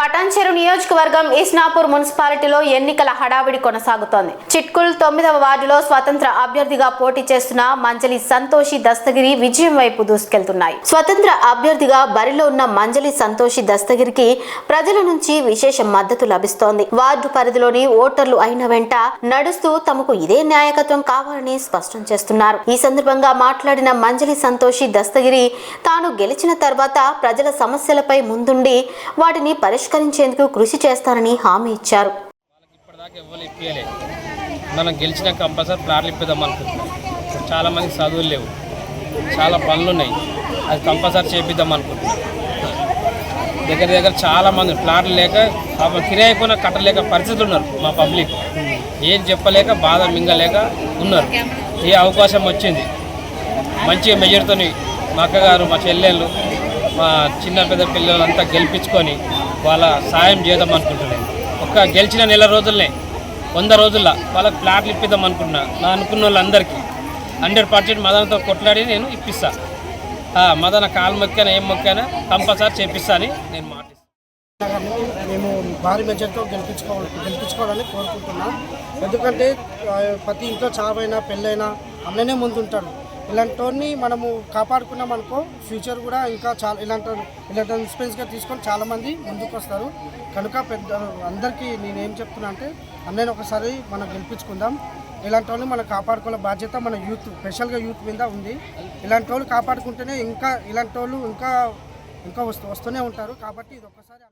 పటాన్చెరు నియోజకవర్గం ఇస్నాపూర్ మున్సిపాలిటీలో ఎన్నికల హడావిడి కొనసాగుతోంది. చిట్కుల్ తొమ్మిదవ వార్డులో స్వతంత్ర అభ్యర్థిగా పోటీ చేస్తున్న మంజలి సంతోషి దస్తగిరి విజయం వైపు దూసుకెళ్తున్నాయి. స్వతంత్ర అభ్యర్థిగా బరిలో ఉన్న మంజలి సంతోషి దస్తగిరికి ప్రజల నుంచి విశేష మద్దతు లభిస్తోంది. వార్డు పరిధిలోని ఓటర్లు అయిన వెంట నడుస్తూ తమకు ఇదే నాయకత్వం కావాలని స్పష్టం చేస్తున్నారు. ఈ సందర్భంగా మాట్లాడిన మంజలి సంతోషి దస్తగిరి తాను గెలిచిన తర్వాత ప్రజల సమస్యలపై ముందుండి వాటిని పరిష్కరించేందుకు కృషి చేస్తానని హామీ ఇచ్చారు. మనం గెలిచిన కంపల్సరీ ప్లాట్లు ఇప్పిద్దాం అనుకుంటున్నాం. చాలా మంది చదువులు లేవు. చాలా పనులు ఉన్నాయి అది కంపల్సరీ చేపిద్దాం అనుకుంటున్నాం. దగ్గర దగ్గర చాలా మంది ప్లాట్లు లేక కిరాయి కూడా కట్టలేక పరిస్థితులు ఉన్నారు మా పబ్లిక్. ఏం చెప్పలేక బాధ మింగలేక ఉన్నారు. ఏ అవకాశం వచ్చింది? మంచి మెజర్తో మా అక్కగారు మా చెల్లెళ్ళు మా చిన్న పెద్ద పిల్లలంతా గెలిపించుకొని వాళ్ళ సాయం చేద్దాం అనుకుంటున్నాను ఒక్క గెలిచిన నెల రోజులనే వంద రోజుల్లో వాళ్ళకి ప్లాట్లు ఇప్పిద్దాం అనుకున్నా నా అనుకున్న వాళ్ళందరికీ హండ్రెడ్ పర్సెంట్ మదనతో కొట్లాడి నేను ఇప్పిస్తా. మదన కాలు మొక్కైనా ఏం మొక్కైనా కంపల్సరీ చేపిస్తా అని నేను మాటిస్తాను మేము భారీ మెజార్టీతో గెలిపించుకోవాలి గెలిపించుకోవాలని కోరుకుంటున్నాం. ఎందుకంటే ప్రతి ఇంట్లో చావైనా పెళ్ళైనా అన్ననే ముందుంటాడు ఇలాంటి మనము కాపాడుకున్నాం అనుకో ఫ్యూచర్ కూడా ఇంకా చాలా ఇలాంటి ఇలాంటి ఇన్స్పిరెన్స్గా తీసుకొని చాలామంది ముందుకు వస్తారు. కనుక పెద్ద అందరికీ నేనేం చెప్తున్నా అంటే అన్నయ్యని ఒకసారి మనం గెలిపించుకుందాం. ఇలాంటి వాళ్ళని మనం కాపాడుకోవాల బాధ్యత మన యూత్ స్పెషల్గా యూత్ మీద ఉంది. ఇలాంటి వాళ్ళు కాపాడుకుంటేనే ఇంకా ఇలాంటి వాళ్ళు ఇంకా ఇంకా వస్తూ వస్తూనే ఉంటారు. కాబట్టి ఇది ఒక్కసారి